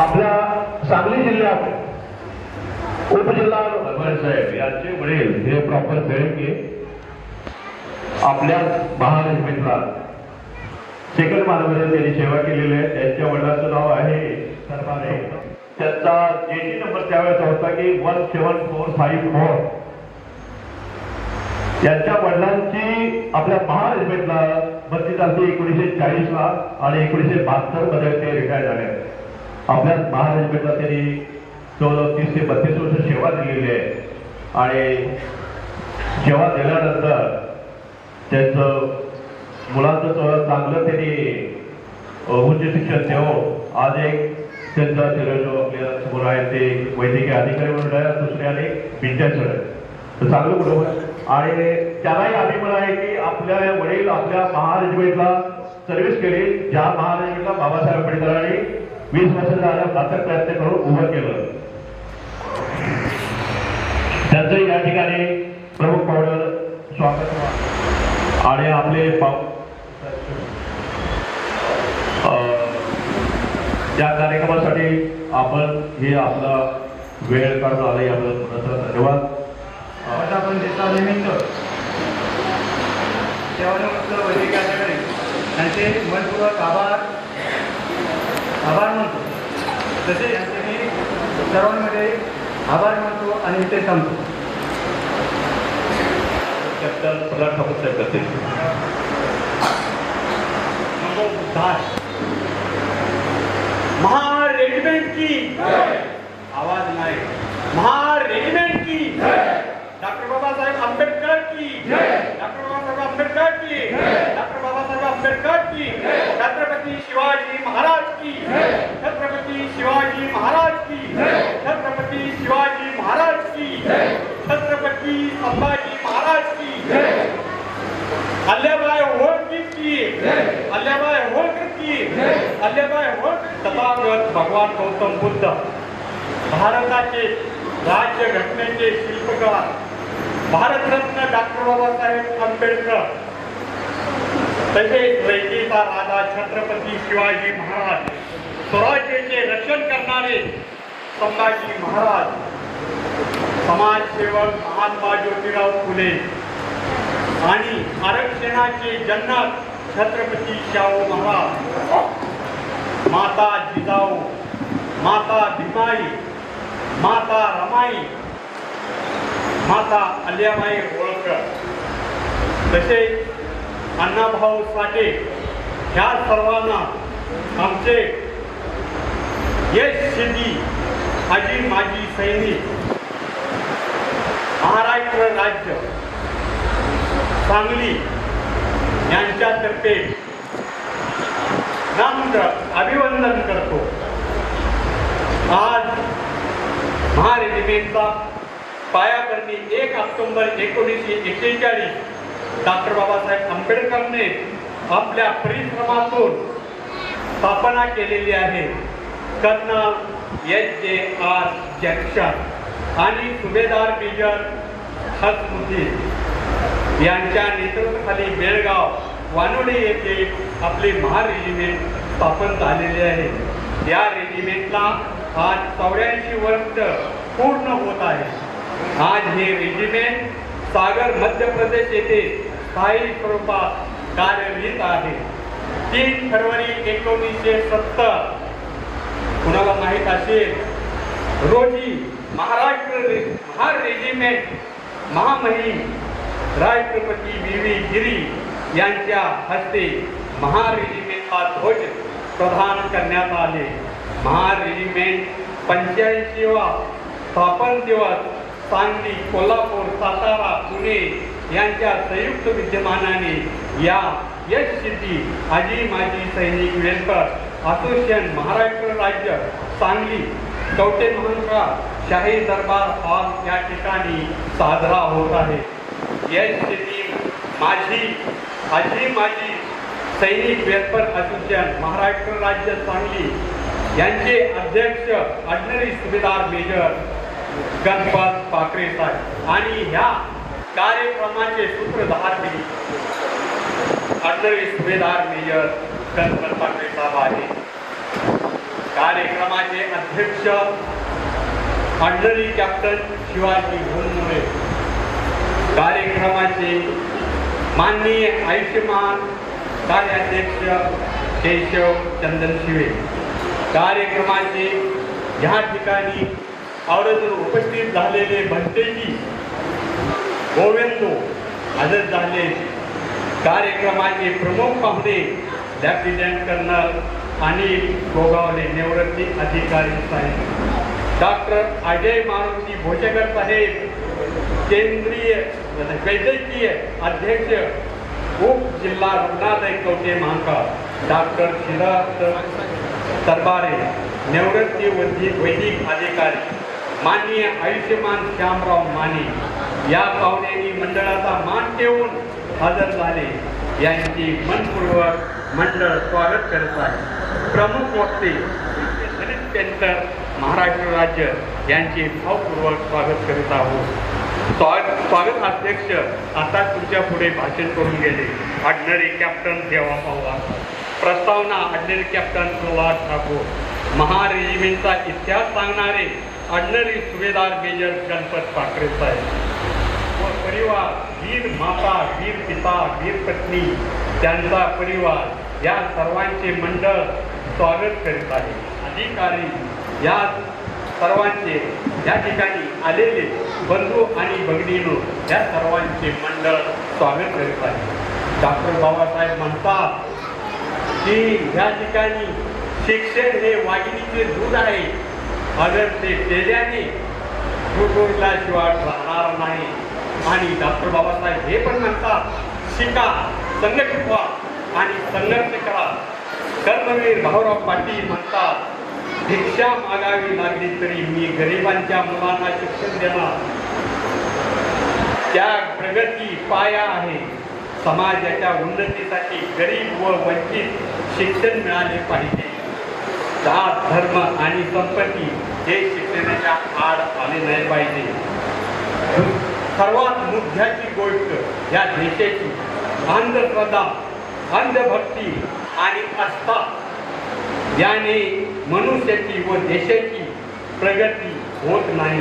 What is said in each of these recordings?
आपल्या सांगली जिल्ह्यात उपजिल्हा साहेब यांचे वडील हे प्रॉपर बेळके आपल्या महारेजिमेंटला सेकंड मानमध्ये त्यांनी सेवा केलेली आहे. त्यांच्या वडिलांचं नाव आहे सरमाने त्यांचा जेटी नंबर त्यावेळेस होता की one seven four five four त्यांच्या वडिलांची आपल्या महारेजिमेंटला बत्तीस झाली एकोणीसशे चाळीसला आणि एकोणीसशे बहात्तरमध्ये ते रिटायर झाले. आपल्या महारेजिमेंटला त्यांनी जवळजवळ तीस ते बत्तीस वर्ष सेवा दिलेली आहे. आणि सेवा दिल्यानंतर त्यांचं मुलांचं थोडं चांगलं त्यांनी उच्च शिक्षण देऊन आज एक त्यांचा चिरंजीव आपल्यासमोर आहे. ते वैद्यकीय अधिकारी म्हणून आहे दुसरे आणि बिंट्यासर आहे तर चांगलं बरोबर आणि त्यालाही अभिमान आहे की आपल्या वडील आपल्या महाराजमेंटला सर्व्हिस केली. ज्या महाराजमेंटला बाबासाहेब आंबेडकरांनी वीस वर्ष झाल्या घातक प्रयत्न करून उभं केलं. त्यांचं या ठिकाणी प्रमुख पावडर स्वागत. आणि आपले या कार्यक्रमासाठी आपण हे आपला वेळ काढून आला याबद्दल पुन्हा धन्यवाद. आपण देता निमित्त सेवानिवृत्त वैद्यकीय अधिकारी मनपूर्वक आभार आभार मानतो. तसे मी सर्वांमध्ये आभार मानतो आणि ते सांगतो कॅप्टन प्रल्हाद ठाकूर साहेब करते. महा रेजिमेंट की. आवाज नाही. महा रेजिमेंट की. डॉक्टर बाबासाहेब आंबेडकर की. डॉक्टर बाबासाहेब आंबेडकर की. आंबेडकर की। छत्रपती शिवाजी महाराज की। छत्रपती शिवाजी महाराज की। छत्रपती शिवाजी महाराज की। छत्रपती संभाजी महाराज की। अल्लाबाई होळकर की। अल्लाबाई होळकर की। अल्लाबाई होळकर तथागत भगवान गौतम बुद्ध। भारताचे राज्य घटनेचे शिल्पकार। भारतरत्न डॉक्टर बाबासाहेब आंबेडकर। तसेच रयतेचा राजा छत्रपती शिवाजी महाराज स्वराज्याचे रक्षण करणारे संभाजी महाराज समाजसेवक महात्मा ज्योतिराव फुले आणि आरक्षणाचे जन्नत छत्रपती शाहू महाराज. माता जिजाऊ माता भीमाई माता रमाई माता अल्याबाई होळकर. तसेच अण्णाभाऊ साठे ह्या सर्वांना आमचे यश सिद्धी आजी माजी सैनिक महाराष्ट्र राज्य सांगली यांच्यातर्फे नम्र अभिवंदन करतो. आज महारेजिमेंटचा पायाभरणी एक ऑक्टोबर एकोणीसशे एक्केचाळीस डॉक्टर बाबासाहेब आंबेडकरने आपल्या परिश्रमातून स्थापना केलेली आहे. Colonel H J R Jackson आणि सुभेदार मेजर हसमुद्दीन यांच्या नेतृत्वाखाली बेळगाव वानोडे येथे आपले महारेजिमेंट स्थापन झालेले आहे. या रेजिमेंटला आज चौऱ्याऐंशी वर्ष पूर्ण होत आहे. आज हे रेजिमेंट सागर मध्य प्रदेश येथे स्थायी स्वरूपात कार्यरत आहे. तीन फरवरी एकोणीसशे सत्तर. कुणाला माहीत असेल? रोजी महाराष्ट्र महार रेजिमेंट महामहिम राष्ट्रपती व्ही व्ही गिरी यांच्या हस्ते महार रेजिमेंटला ध्वज प्रदान करण्यात आले. महार रेजिमेंट पंच्याऐंशीवा स्थापन दिवस सांगली कोल्हापूर सातारा पुणे यांच्या संयुक्त विद्यमानाने या यश सिद्धी आजी माजी सैनिक वेलकर असोसिएशन महाराष्ट्र राज्य सांगली कवटे महांका शाही दरबार हॉल या ठिकाणी साजरा होत आहे. यश सिद्धी माझी आजी माजी सैनिक वेलफेअर असोसिएशन महाराष्ट्र राज्य सांगली यांचे अध्यक्ष ऑर्डिनरी सुभेदार मेजर गणपत पाकरे साहेब आणि ह्या कार्यक्रमाचे सूत्रधार मी. ऑर्डिनरी सुभेदार मेजर कल्पन पाकरे साहेब आहे. कार्यक्रमाचे अध्यक्ष ऑर्डनरी कॅप्टन शिवाजी घोलमुळे कार्यक्रमाचे माननीय आयुष्यमान कार्याध्यक्ष केशव चंदन शिवे. कार्यक्रमाचे ह्या ठिकाणी आवर्जून उपस्थित झालेले भंतेजी गोविंदू हजर झाले. कार्यक्रमाचे प्रमुख पाहुणे लेफ्टनंट कर्नल आणि गोगावले निवृत्ती अधिकारी साहेब. डॉक्टर अजय मारुती भोजेकर साहेब केंद्रीय वैद्यकीय अध्यक्ष उप जिल्हा रुग्णालय कवटे महांका? डॉक्टर श्रीराज तरबारे निवृत्ती वैदिक अधिकारी. माननीय आयुष्यमान श्यामराव माने या पाहुण्यांनी मंडळाचा मान ठेवून हजर झाले. यांची मनपूर्वक मंडळ स्वागत करत आहे. प्रमुख वक्ते दलित महाराष्ट्र राज्य यांचे भावपूर्वक स्वागत करीत आहोत. स्वागत स्वागत अध्यक्ष आता तुमच्यापुढे भाषण करून गेले. आडणारे कॅप्टन देवा पवार. प्रस्तावना आडणारे कॅप्टन प्रल्हाद ठाकूर. महारेजिमेंटचा इतिहास सांगणारे आडणारे सुभेदार मेजर गणपत ठाकरे साहेब. व परिवार वीर माता वीर पिता वीर पत्नी त्यांचा परिवार या सर्वांचे मंडळ स्वागत करीत आहे. अधिकारी या सर्वांचे या ठिकाणी आलेले बंधू आणि भगिनीनो या सर्वांचे मंडळ स्वागत करीत आहे. डॉक्टर बाबासाहेब म्हणतात की या ठिकाणी शिक्षण हे वाघिणीचे दूध आहे. अगर ते केल्याने शिवाय राहणार नाही आणि डॉक्टर बाबासाहेब हे पण म्हणतात शिका संघटित व्हा आणि संघर्ष करा. कर्मवीर भाऊराव पाटील म्हणतात भिक्षा मागावी लागली तरी मी गरिबांच्या मुलांना शिक्षण देणार. त्या प्रगती पाया आहे. समाजाच्या उन्नतीसाठी गरीब व वंचित शिक्षण मिळाले पाहिजे. जात धर्म आणि संपत्ती हे शिक्षणाच्या आड आले नाही पाहिजे. सर्वात मुद्द्याची गोष्ट या देशाची. अंधश्रद्धा अंधभक्ती आणि आस्था याने मनुष्याची व देशाची प्रगती होत नाही.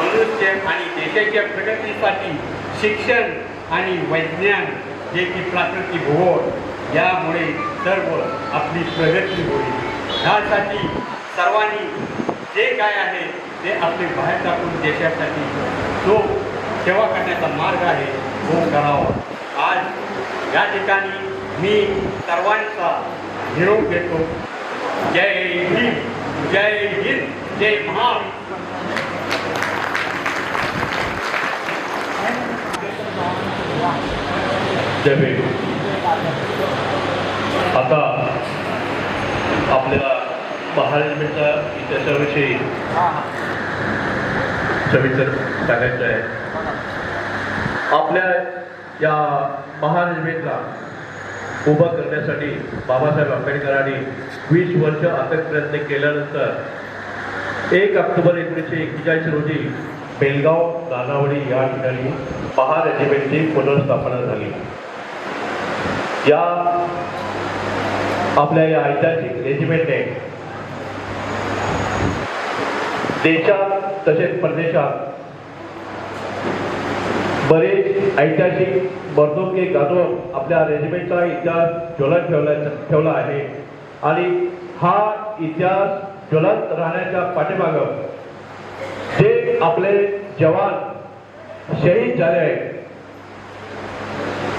मनुष्य आणि देशाच्या प्रगतीसाठी शिक्षण आणि वैज्ञान जे की प्राकृतिक भूगोल यामुळे सर्व आपली प्रगती होईल. यासाठी सर्वांनी जे काय आहे ते आपले बाहेर टाकून देशासाठी. जो सेवा करण्याचा मार्ग आहे तो करावा. आज या ठिकाणी मी सर्वांचा निरोप घेतो. जय हिंद जय हिंद जय महाराष्ट्र. आता आपल्याला महाराष्ट्राच्या इतिहासाविषयी सविस्तर सांगायचं आहे. आपल्या या महाराष्ट्राला उभं करण्यासाठी बाबासाहेब आंबेडकरांनी वीस वर्ष अथक प्रयत्न केल्यानंतर एक ऑक्टोबर एकोणीसशे एक्केचाळीस रोजी बेलगाव नानावडी या ठिकाणी महार रेजिमेंटची पुनर्स्थापना झाली. या आपल्या या ऐतिहासिक रेजिमेंटने देशात तसेच परदेशात बरेच ऐतिहासिक मर्दोके गाजवून आपल्या रेजिमेंटचा इतिहास ज्वलत ठेवला ठेवला आहे. आणि हा इतिहास ज्वलत राहण्याच्या पाठीमागं जे आपले जवान शहीद झाले आहेत.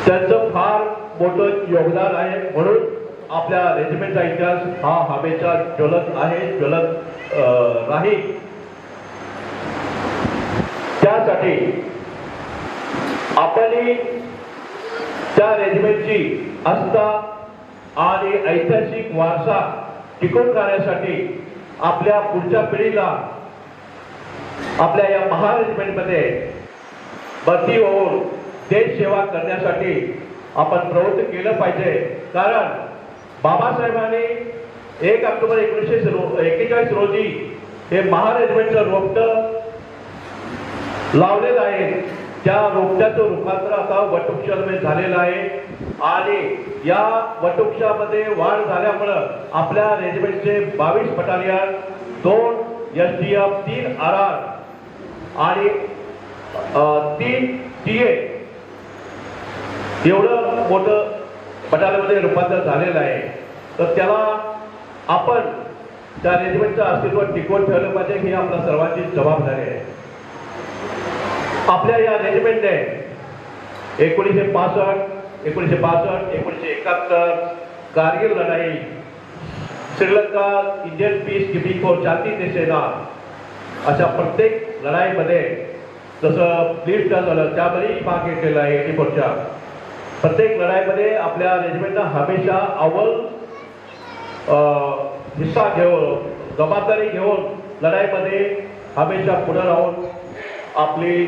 त्यांचं फार मोठं योगदान आहे म्हणून आपल्या रेजिमेंटचा इतिहास हा हमेशा ज्वलत आहे ज्वलत राहील. त्यासाठी आपण त्या रेजिमेंटची आस्था आणि ऐतिहासिक वारसा टिकून राहण्यासाठी आपल्या पुढच्या पिढीला आपल्या या महारेजिमेंटमध्ये भरती होऊन देश सेवा करण्यासाठी आपण प्रवृत्त केलं पाहिजे. कारण बाबासाहेबांनी एक ऑक्टोबर एकोणीसशे रो एकेचाळीस रोजी हे महारेजिमेंटचं रोपट लावलेलं आहे. त्या रोपट्याचं रूपांतर आता वटवृक्षामध्ये झालेलं आहे आणि या वटवृक्षामध्ये वाढ झाल्यामुळं आपल्या रेजिमेंटचे बावीस बटालियन दोन एस डी एफ तीन आर आर आणि तीन टी ए एवढं मोठं बटालियनमध्ये रूपांतर झालेलं आहे. तर त्याला आपण त्या रेजिमेंटचं अस्तित्व टिकवून ठेवलं पाहिजे ही आपल्या सर्वांची जबाबदारी आहे. आपल्या या रेजिमेंटने एकोणीसशे पासष्ट एकोणीसशे बासष्ट एकोणीसशे एकाहत्तर कारगिल लढाई Sri Lanka Indian peace keeping force शांती देशेना अशा प्रत्येक लढाईमध्ये जसं प्लीज झालं त्यामध्येही भाग घेतलेला आहे एटी फोरच्या प्रत्येक लढाईमध्ये आपल्या रेजिमेंटनं हमेशा अव्वल हिस्सा घेऊन जबाबदारी घेऊन लढाईमध्ये हमेशा पुढे राहून आपली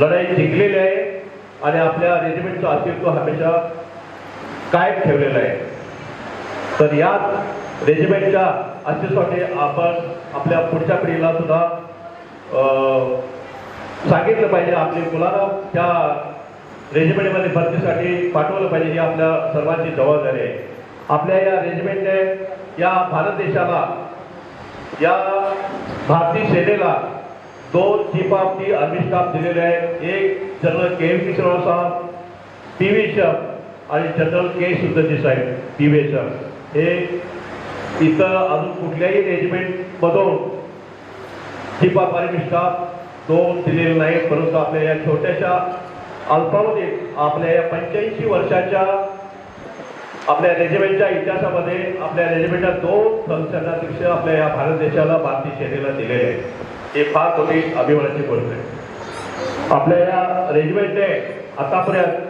लढाई जिंकलेली आहे आणि आपल्या रेजिमेंटचं अस्तित्व हमेशा कायम ठेवलेलं आहे. तर या रेजिमेंटच्या अस्तित्वासाठी आपण आपल्या पुढच्या पिढीला सुद्धा सांगितलं पाहिजे. आपली मुलांना त्या रेजिमेंटमध्ये भरतीसाठी पाठवलं पाहिजे ही आपल्या सर्वांची जबाबदारी आहे. आपल्या या रेजिमेंटने या भारत देशाला या भारतीय सेनेला दोन chief of the army staff दिलेले आहेत एक जनरल के एम किशोर साहेब पी व्ही शफ आणि जनरल के सुंदरजी साहेब पी व्ही शफ हे इथं अजून कुठल्याही रेजिमेंटमधून चीफ ऑफ आर्मी स्टाफ दोन दिलेले नाही परंतु आपल्या या छोट्याशा अल्पावधीत आपल्या या पंच्याऐंशी वर्षाच्या आपल्या रेजिमेंटच्या इतिहासामध्ये आपल्या रेजिमेंटच्या दोन संस्थानाध्यक्ष आपल्या या भारत देशाला भारतीय सेनेला दिलेले आहेत. हे फार मोठी अभिमानाची गोष्ट आहे. आपल्या या रेजिमेंटने आतापर्यंत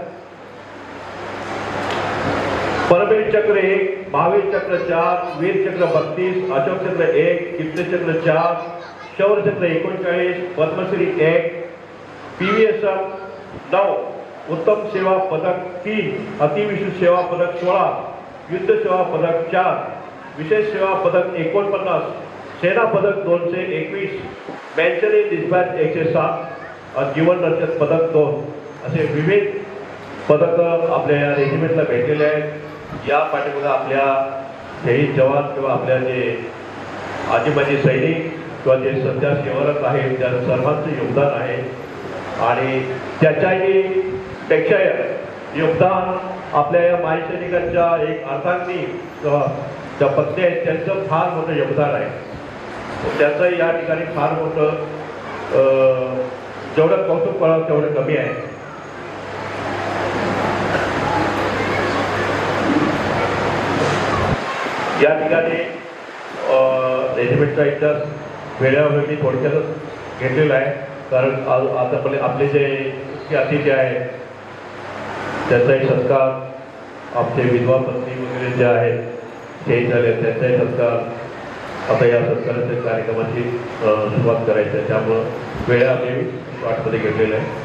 परमवीर चक्र एक भावीर चक्र चार वीर चक्र बत्तीस अशोक चक्र एक कीर्तचक्र चार शौर्य चक्र एकोणचाळीस पद्मश्री एक पी व्ही एस नऊ उत्तम सेवा पदक तीन अतिविशेष सेवा पदक सोळा युद्ध सेवा पदक चार विशेष सेवा पदक एकोणपन्नास सेना पदक दोनशे एकवीस बँचरी डिस्पॅच एकशे सात आणि जीवन रक्षक पदक दोन असे विविध पदकं आपल्या या रेजिमेंटला भेटलेले आहेत. या पाठीमध्ये आपल्या शहीद जवान किंवा आपल्या जे आजीबाजी सैनिक किंवा जे सध्या सेवरक आहेत त्या सर्वांचं योगदान आहे. आणि त्याच्याही पेक्षा योगदान आपल्या या माय सैनिकांच्या एक अर्थांनी किंवा ज्या पत्नी आहेत त्यांचं फार मोठं योगदान आहे. त्याचंही या ठिकाणी फार मोठं जेवढं कौतुक करावं तेवढं कमी आहे. या ठिकाणी अं, रेजिमेंटचा इतिहास वेळ्यावेळी मी थोडक्यातच घेतलेला आहे. कारण आज- आता आपले आपले जे अतिथी आहेत त्याचाही सत्कार आमचे विधवा पत्नी वगैरे जे आहेत ते झाले त्यांचाही सत्कार आता या सत्काराच्या कार्यक्रमाची सुरुवात करायची आहे. त्यामुळं वेळा आम्ही वाटमध्ये घेतलेल्या आहे.